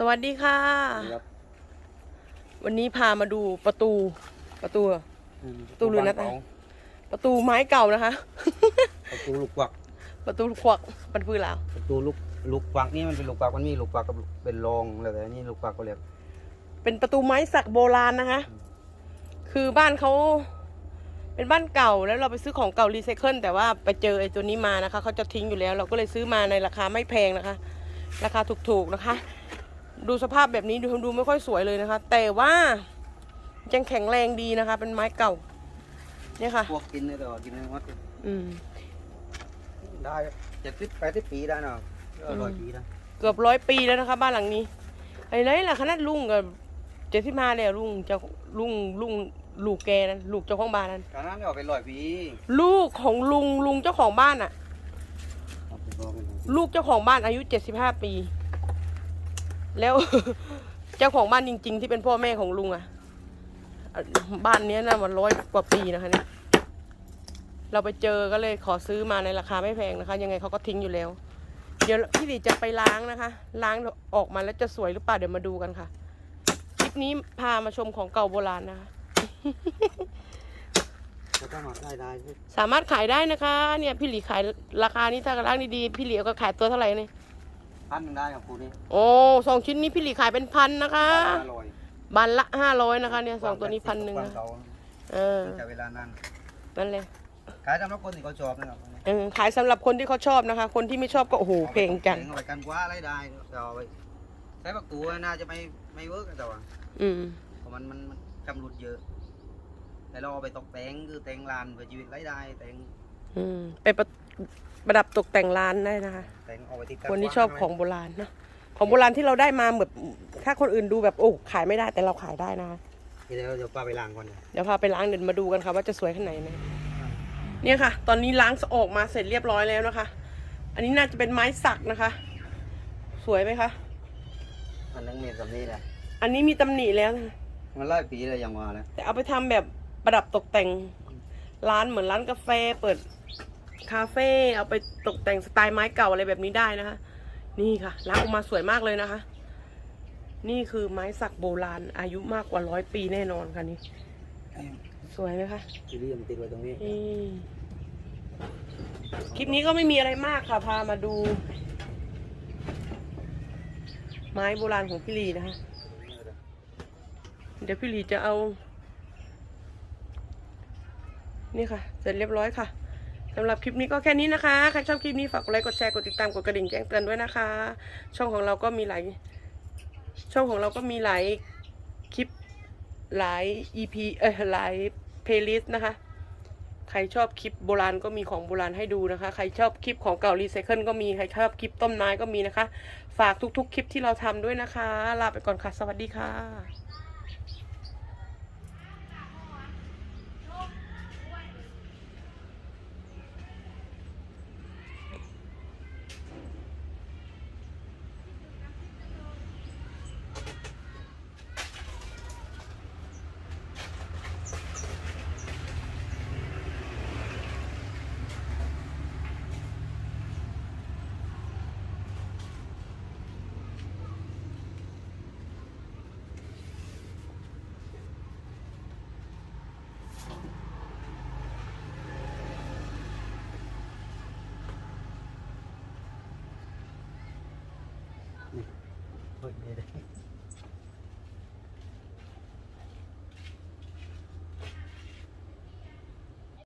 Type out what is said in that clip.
สวัสดีค่ะ ครับวันนี้พามาดูประตูประตูตู้เรือนหน้าต่าง ประตูไม้เก่านะคะ ประตูลูกกวัก ประตูควักมันพื้นลาวประตูลูกลูกกวักนี่มันเป็นลูกกวักมันมีลูกกวักกับเป็นรองแล้วแต่อันนี่ลูกกวักก็เรียกเป็นประตูไม้สักโบราณนะคะ คือบ้านเขาเป็นบ้านเก่าแล้วเราไปซื้อของเก่ารีไซเคิลแต่ว่าไปเจอไอ้ตัวนี้มานะคะเขาจะทิ้งอยู่แล้ว เราก็เลยซื้อมาในราคาไม่แพงนะคะ ราคาถูกๆนะคะ ดูสภาพแบบนี้ดูดูไม่ค่อยสวยเลยนะคะ แต่ว่ายังแข็งแรงดีนะคะ เป็นไม้เก่า เนี่ยค่ะ พวกกินเนี่ยแต่ว่ากินไม่หมดอืม ได้เจ็ดสิบแปดสิบปีได้เนาะก็ร้อยปีนะเกือบร้อยปีแล้วนะคะ บ้านหลังนี้ ไอ้ไหนล่ะขนาดลุงกับเจ็ดสิบห้าแล้วลุงเจ้าลุงลุงลูกแกนั้นลูกเจ้าของบ้านนั้นการนั้นก็เป็นร้อยปีลูกของลุงลุงเจ้าของบ้านอะลูกเจ้าของบ้านอายุเจ็ดสิบห้าปี แล้วเจ้าของบ้านจริง ๆ ที่เป็นพ่อแม่ของลุงอะอะบ้านเนี้ยนะมันร้อยกว่าปีนะคะเนี่ยเราไปเจอก็เลยขอซื้อมาในราคาไม่แพงนะคะ ยังไงเขาก็ทิ้งอยู่แล้ว เดี๋ยวพี่ดิจะไปล้างนะคะ ล้างออกมาแล้วจะสวยหรือเปล่าเดี๋ยวมาดูกันค่ะคลิปนี้พามาชมของเก่าโบราณนะคะแล้วก็หาได้ได้สามารถขายได้นะคะ เนี่ยพี่หลีขายราคานี้ถ้าล้างดีๆพี่หลีเอาก็ขายตัวเท่าไหร่เนี่ย พันหนึ่งได้ครับครูนี่โอ้สองชิ้นนี้พี่หลีขายเป็นพันนะคะ อร่อยบันละห้าร้อยนะคะเนี่ยสองตัวนี้พันหนึ่งวานะเก่าเออใช้เวลานานนั่นเลยขายสำหรับคนที่เขาชอบนะครับเออขายสำหรับคนที่เขาชอบนะคะ คนที่ไม่ชอบก็โอ้โหเพลงจังเอาไปกันกว่าอะไรได้แต่เอาไปใช้ประตูน่าจะไม่ไม่เวิร์กแต่ว่าอืมเพราะมันมันมันกำรุดเยอะ แต่เราเอาไปตกแต่งคือแต่งลานเพื่อชีวิตไร้ได้แต่งอืมไปประ ประดับตกแต่งร้านได้นะคะ แต่งเอาไปติดกัคนที่ชอบของโบราณเนอะของโบราณที่เราได้มาแบบถ้าคนอื่นดูแบบโอ้ขายไม่ได้แต่เราขายได้นะคะ เดี๋ยวเดี๋ยวป้าไปล้างก่อนนะเดี๋ยวพาไปล้างเดินมาดูกันค่ะว่าจะสวยขนาดไหนนะเนี่ยค่ะ ตอนนี้ล้างออกมาเสร็จเรียบร้อยแล้วนะคะ อันนี้น่าจะเป็นไม้สักนะคะ สวยไหมคะมันนั่งเมียแบบนี้แหละอันนี้มีตำหนิแล้วนะคะมันไล่ปีเลยยังว่านะแต่เอาไปทำแบบประดับตกแต่งร้านเหมือนร้านกาแฟเปิด คาเฟ่เอาไปตกแต่งสไตล์ไม้เก่าอะไรแบบนี้ได้นะคะ นี่ค่ะล้างออกมาสวยมากเลยนะคะ นี่คือไม้สักโบราณ อายุมากกว่าร้อยปีแน่นอนค่ะนี่สวยไหมคะทีนี้มันติดไว้ตรงนี้อืมคลิปนี้ก็ไม่มีอะไรมากค่ะ พามาดู ไม้โบราณของพี่ลีนะคะ เดี๋ยวพี่ลีจะเอา นี่ค่ะ เสร็จเรียบร้อยค่ะ สำหรับคลิปนี้ก็แค่นี้นะคะ ใครชอบคลิปนี้ฝากกดไลค์กดแชร์กดติดตามกดกระดิ่งแจ้งเตือนด้วยนะคะ ช่องของเราก็มีหลายช่องของเราก็มีหลายคลิปหลาย EP เออหลายเพลย์ลิสต์นะคะ ใครชอบคลิปโบราณก็มีของโบราณให้ดูนะคะ ใครชอบคลิปของเก่ารีไซเคิลก็มี ใครชอบคลิปต้นไม้ก็มีนะคะ ฝากทุกๆ คลิปที่เราทำด้วยนะคะ ลาไปก่อนค่ะ สวัสดีค่ะ But